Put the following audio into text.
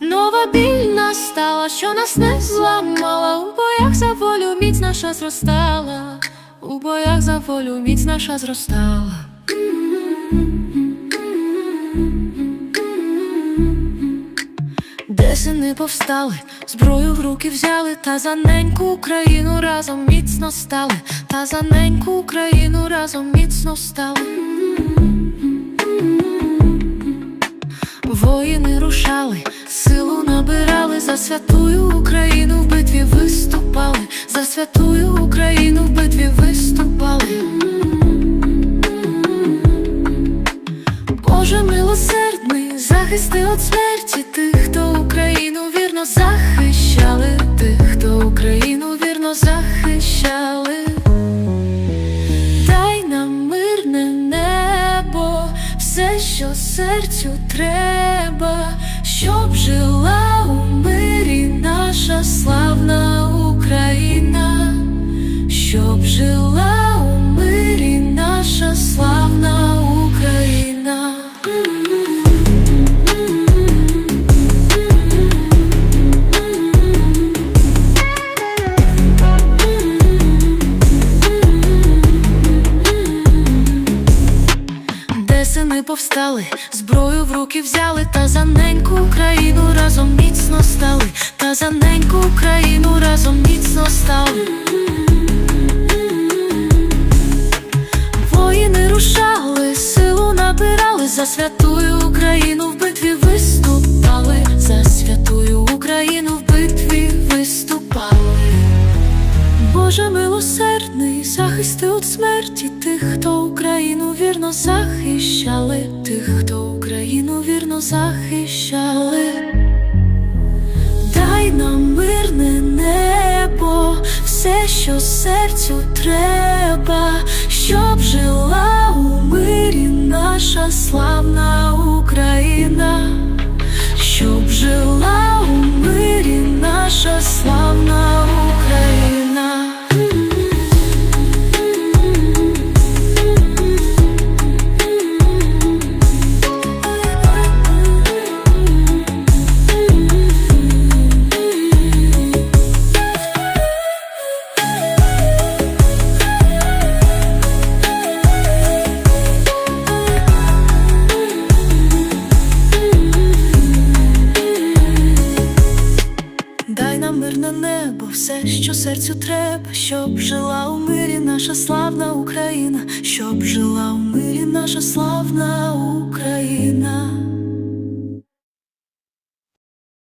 Нова біль настала, що нас не зламала. У боях за волю міць наша зростала. У боях за волю міць наша зростала. Де сини повстали, зброю в руки взяли, та за неньку Україну разом міцно стали, та за неньку Україну разом міцно стали. Воїни рушали, за святую Україну в битві виступали, за святую Україну в битві виступали. Боже милосердний, захисти від смерті тих, хто Україну вірно захищали, тих, хто Україну вірно захищали. Дай нам мирне небо, все, що серцю треба, щоб жила мирі наша славна Україна, щоб жила у мирі наша славна Україна. Де сини повстали, зброю в руки взяли, та за неньку Україну разом за святую Україну в битві виступали, за святую Україну в битві виступали. Боже милосердний, захисти від смерті тих, хто Україну вірно захищали, тих, хто Україну вірно захищали. Дай нам мирне небо, все, що серцю треба, щоб жила славна все, що серцю треба, щоб жила у мирі наша славна Україна, щоб жила у мирі наша славна Україна.